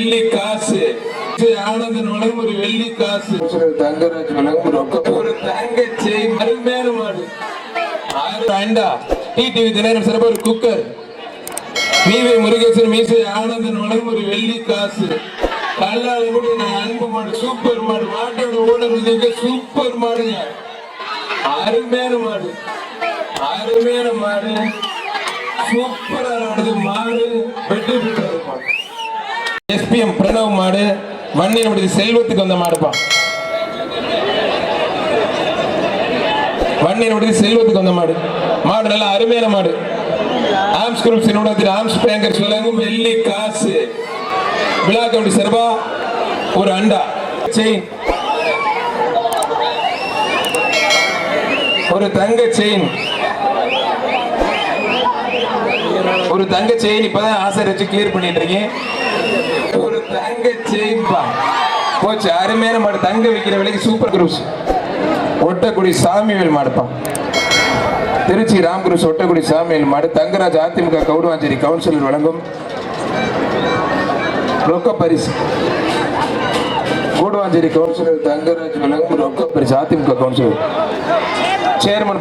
வெள்ளி காசு. ஆனந்தன் வழங்கும் ஒரு வெள்ளி காசு. தங்கராஜ் வழங்கும் ரொக்க ஒரு தங்கச்சி அருமையான மாடு ஐண்டா டிடிவி தினகரன் சிறப்பு ஒரு குக்கர் மீவை முருகேசன் மீசை ஆனந்தன் வழங்கும் ஒரு வெள்ளி காசு. கல்லாளங்குடி நான் அன்பு மாடு சூப்பர் மாடு மாட்டோட ஓனர் இதுக்கு சூப்பர் மாடுங்க அருமையான மாடு அருமையான மாடு சூப்பரா எஸ்பிஎம் பிரணவ் மாடு வண்ணின் முடிது செல்வத்துக்கு வந்த மாடுப்பா. வண்ணின் முடிது செல்வத்துக்கு வந்த மாடு. மாடு நல்ல அருமையான மாடு. ஆம்ஸ் குரூப் நிறுவனத்தில் ஆம்ஸ் பேங்கர்ஸ் வழங்கும் வெள்ளி காசு. விழா கமிட்டி சார்பா ஒரு அண்டா. செயின் ஒரு தங்க செயின் ஒரு தங்க செயின் இப்பதான் ஆசை வச்சு கிளியர் பண்ணிட்டு இருக்கேன். ஒரு தங்க செயின்பா போச்சு அருமையான மாடு. தங்க விற்கிற விலைக்கு சூப்பர் குரூஸ் ஒட்டக்குடி சாமிவேல் மாடுப்பான் திருச்சி ராம்குருஸ் ஒட்டக்குடி சாமிவேல் மாடு. தங்கராஜ் அதிமுக கவுடுவாஞ்சேரி கவுன்சிலர் வழங்கும் ரொக்க பரிசு. கூடுவாஞ்சேரி கவுன்சிலர் தங்கராஜ் வழங்கும் ரொக்க பரிசு அதிமுக கவுன்சிலர் சேர்மன்